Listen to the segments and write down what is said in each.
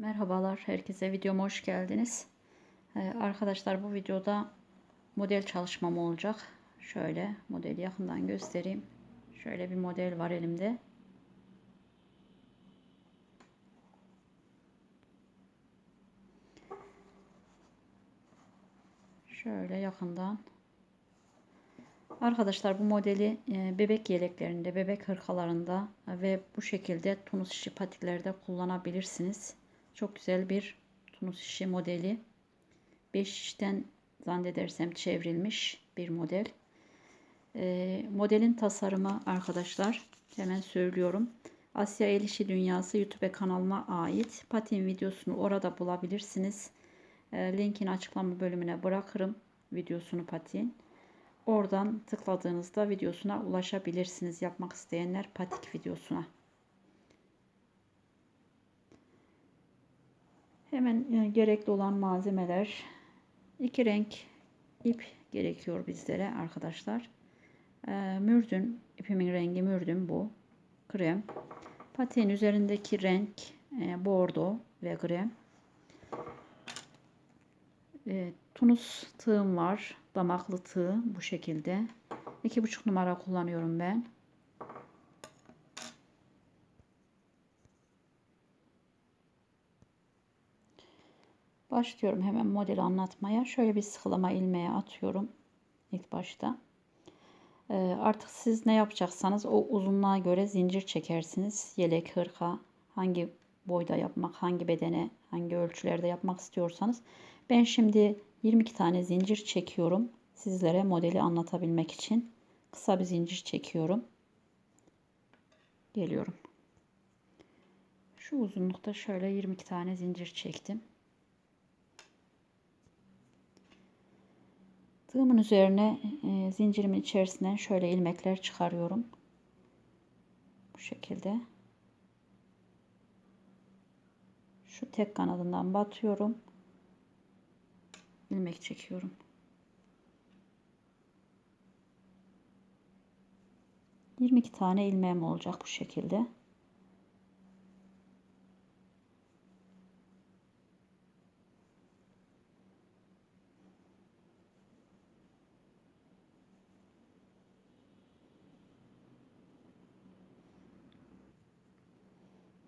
Merhabalar herkese videoma hoş geldiniz. Ee, arkadaşlar bu videoda model çalışmam olacak. Şöyle modeli yakından göstereyim. Şöyle bir model var elimde. Şöyle yakından. Arkadaşlar bu modeli e, bebek yeleklerinde, bebek hırkalarında ve bu şekilde tunus işi patiklerde kullanabilirsiniz. Çok güzel bir tunus işi modeli. 5 işten zannedersem çevrilmiş bir model. E, modelin tasarımı arkadaşlar hemen söylüyorum. Asya El İşi Dünyası YouTube kanalıma ait patin videosunu orada bulabilirsiniz. E, linkini açıklama bölümüne bırakırım videosunu patin. Oradan tıkladığınızda videosuna ulaşabilirsiniz. Yapmak isteyenler patik videosuna. Hemen e, gerekli olan malzemeler iki renk ip gerekiyor bizlere arkadaşlar. E, mürdün ipimin rengi mürdün bu. Krem. Patiğin üzerindeki renk e, bordo ve krem. E, tunus tığım var. Damaklı tığ bu şekilde. 2,5 numara kullanıyorum ben. Başlıyorum hemen modeli anlatmaya. Şöyle bir sıkılama ilmeği atıyorum ilk başta. Ee, artık siz ne yapacaksanız o uzunluğa göre zincir çekersiniz. Yelek, hırka, hangi boyda yapmak, hangi bedene, hangi ölçülerde yapmak istiyorsanız. Ben şimdi 22 tane zincir çekiyorum. Sizlere modeli anlatabilmek için kısa bir zincir çekiyorum. Geliyorum. Şu uzunlukta şöyle 22 tane zincir çektim. Tığımın üzerine e, zincirimin içerisinden şöyle ilmekler çıkarıyorum. Bu şekilde. Şu tek kanadından batıyorum. ilmek çekiyorum. Yirmi iki tane ilmeğim olacak bu şekilde.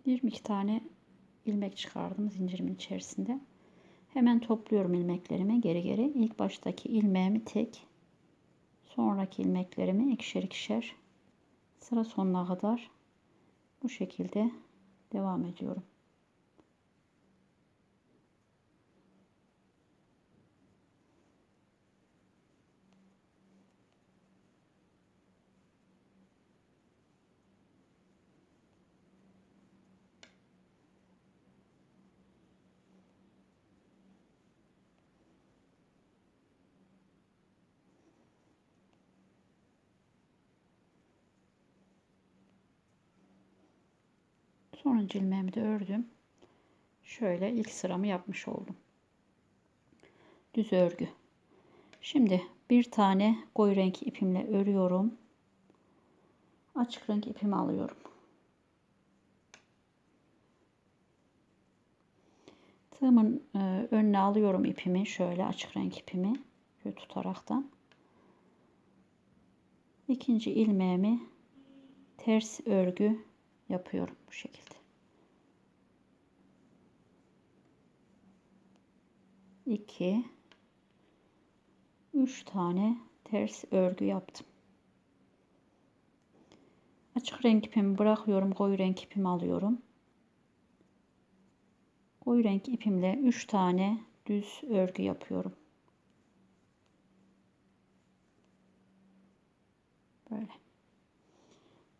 22 tane ilmek çıkardım zincirimin içerisinde. Hemen topluyorum ilmeklerimi geri geri. İlk baştaki ilmeğimi tek, sonraki ilmeklerimi ikişer ikişer sıra sonuna kadar bu şekilde devam ediyorum. Sonuncu ilmeğimi de ördüm. Şöyle ilk sıramı yapmış oldum. Düz örgü. Şimdi bir tane koyu renk ipimle örüyorum. Açık renk ipimi alıyorum. Tığımın e, önüne alıyorum ipimi. Şöyle açık renk ipimi. Şöyle tutaraktan. İkinci ilmeğimi ters örgü yapıyorum bu şekilde. 2 3 tane ters örgü yaptım. Açık renk ipimi bırakıyorum. Koyu renk ipimi alıyorum. Koyu renk ipimle 3 tane düz örgü yapıyorum. Böyle.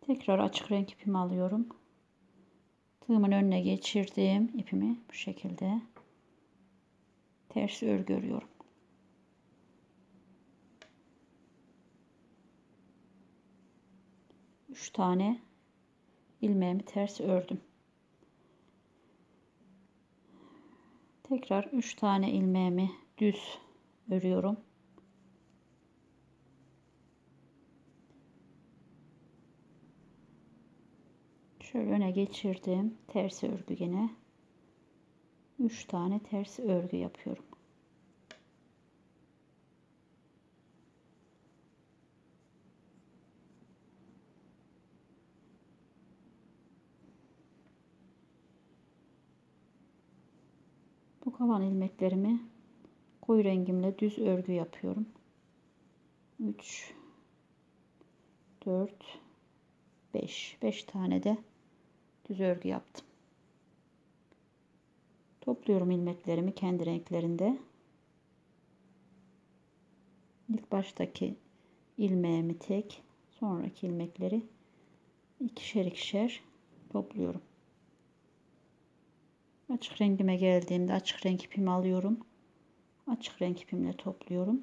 Tekrar açık renk ipimi alıyorum. Tığımın önüne geçirdiğim ipimi bu şekilde ters örgü örüyorum. Üç tane ilmeğimi ters ördüm. Tekrar üç tane ilmeğimi düz örüyorum. Şöyle öne geçirdim. Ters örgü yine. 3 tane ters örgü yapıyorum. Bu kalan ilmeklerimi koyu rengimle düz örgü yapıyorum. 3 4 5 5 tane de düz örgü yaptım. Topluyorum ilmeklerimi kendi renklerinde. İlk baştaki ilmeğimi tek, sonraki ilmekleri ikişer ikişer topluyorum. Açık rengime geldiğimde açık renk ipimi alıyorum. Açık renk ipimle topluyorum.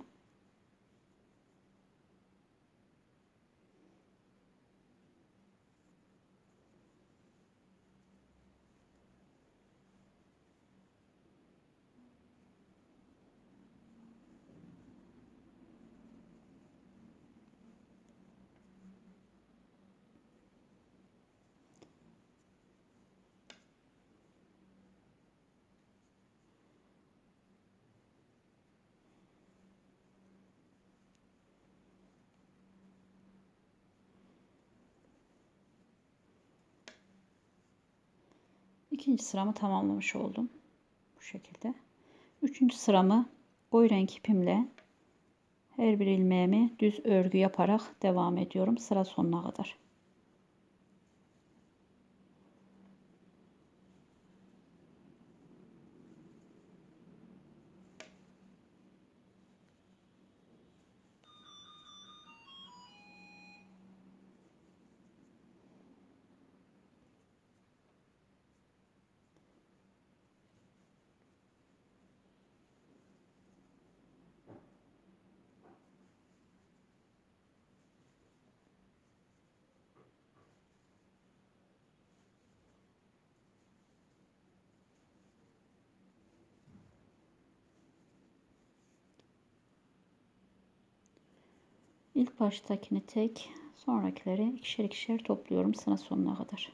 İkinci sıramı tamamlamış oldum. Bu şekilde. Üçüncü sıramı koyu renk ipimle her bir ilmeğimi düz örgü yaparak devam ediyorum sıra sonuna kadar. İlk baştakini tek, sonrakileri ikişer ikişer topluyorum sıra sonuna kadar.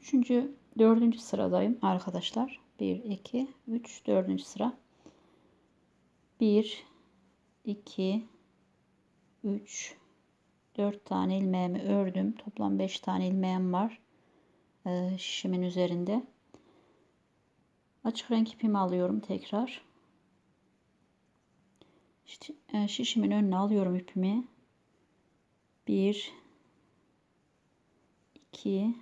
Üçüncü, dördüncü sıradayım arkadaşlar. 1, 2, 3, dördüncü sıra. 1, 2, 3, 4 tane ilmeğimi ördüm. Toplam 5 tane ilmeğim var. Ee, şişimin üzerinde. Açık renk ipimi alıyorum tekrar. E, şişimin önüne alıyorum ipimi. 1 2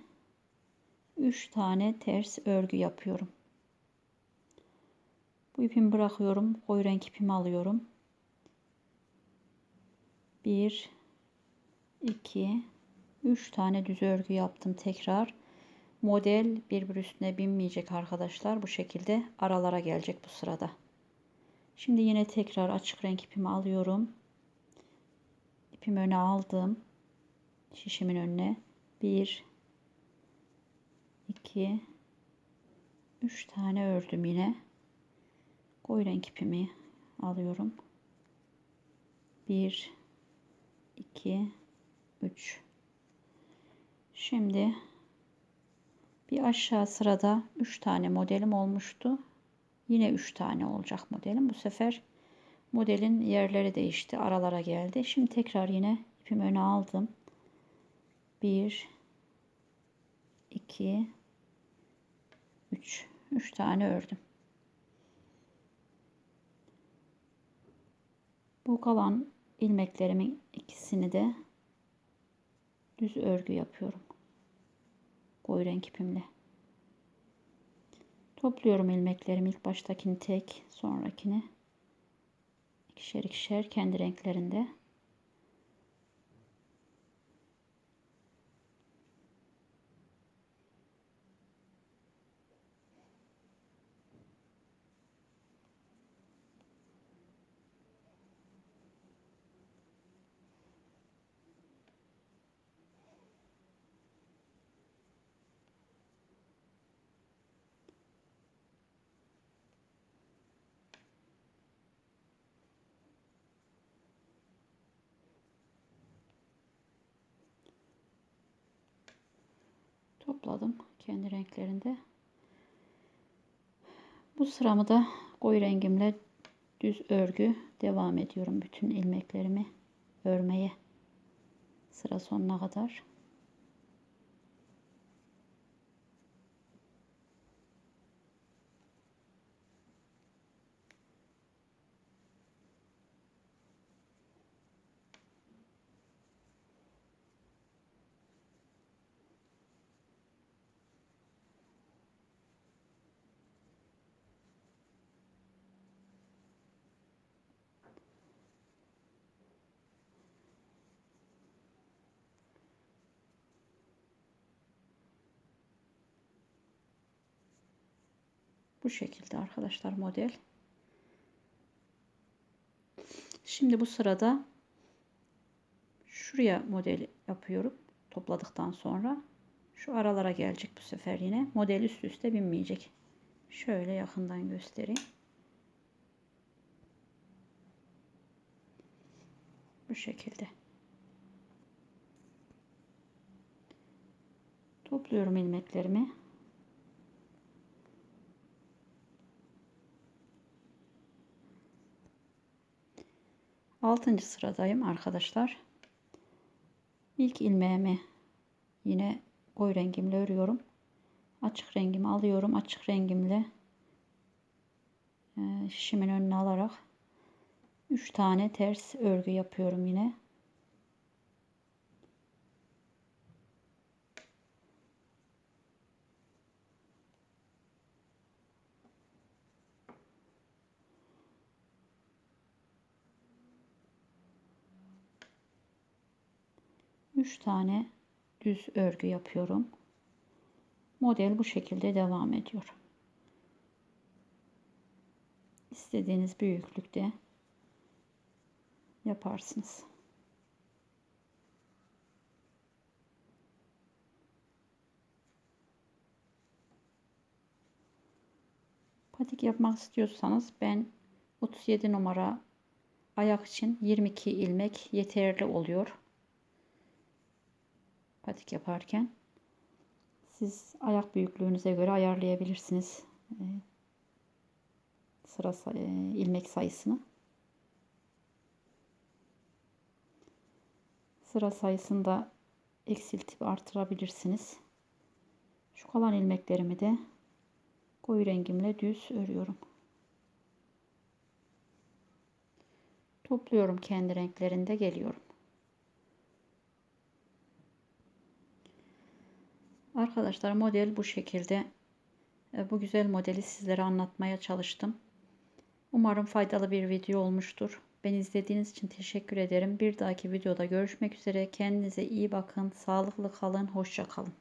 3 tane ters örgü yapıyorum. Bu ipimi bırakıyorum. Koyu renk ipimi alıyorum. 1 2 3 tane düz örgü yaptım tekrar. Model birbir üstüne binmeyecek arkadaşlar. Bu şekilde aralara gelecek bu sırada. Şimdi yine tekrar açık renk ipimi alıyorum. İpimi öne aldım. Şişimin önüne. 1 2 3 tane ördüm yine. Koyu renk ipimi alıyorum. 1 2 3 Şimdi bir aşağı sırada 3 tane modelim olmuştu. Yine 3 tane olacak modelim. Bu sefer modelin yerleri değişti. Aralara geldi. Şimdi tekrar yine ipimi öne aldım. 1 2 3 3 tane ördüm. Bu kalan ilmeklerimin ikisini de düz örgü yapıyorum. Koyu renk ipimle. Topluyorum ilmeklerimi. ilk baştakini tek, sonrakini ikişer ikişer kendi renklerinde. Topladım kendi renklerinde. Bu sıramı da koyu rengimle düz örgü devam ediyorum bütün ilmeklerimi örmeye sıra sonuna kadar. Bu şekilde arkadaşlar model. Şimdi bu sırada şuraya model yapıyorum. Topladıktan sonra şu aralara gelecek bu sefer yine. Model üst üste binmeyecek. Şöyle yakından göstereyim. Bu şekilde. Topluyorum ilmeklerimi. Altıncı sıradayım arkadaşlar. İlk ilmeğimi yine koyu rengimle örüyorum. Açık rengimi alıyorum. Açık rengimle e, şişimin önüne alarak 3 tane ters örgü yapıyorum yine. Üç tane düz örgü yapıyorum. Model bu şekilde devam ediyor. İstediğiniz büyüklükte yaparsınız. Patik yapmak istiyorsanız ben 37 numara ayak için 22 ilmek yeterli oluyor. Patik yaparken siz ayak büyüklüğünüze göre ayarlayabilirsiniz e, sıra e, ilmek sayısını. Sıra sayısını da eksiltip artırabilirsiniz. Şu kalan ilmeklerimi de koyu rengimle düz örüyorum. Topluyorum kendi renklerinde geliyorum. Arkadaşlar model bu şekilde. E, bu güzel modeli sizlere anlatmaya çalıştım. Umarım faydalı bir video olmuştur. Beni izlediğiniz için teşekkür ederim. Bir dahaki videoda görüşmek üzere. Kendinize iyi bakın. Sağlıklı kalın. Hoşça kalın.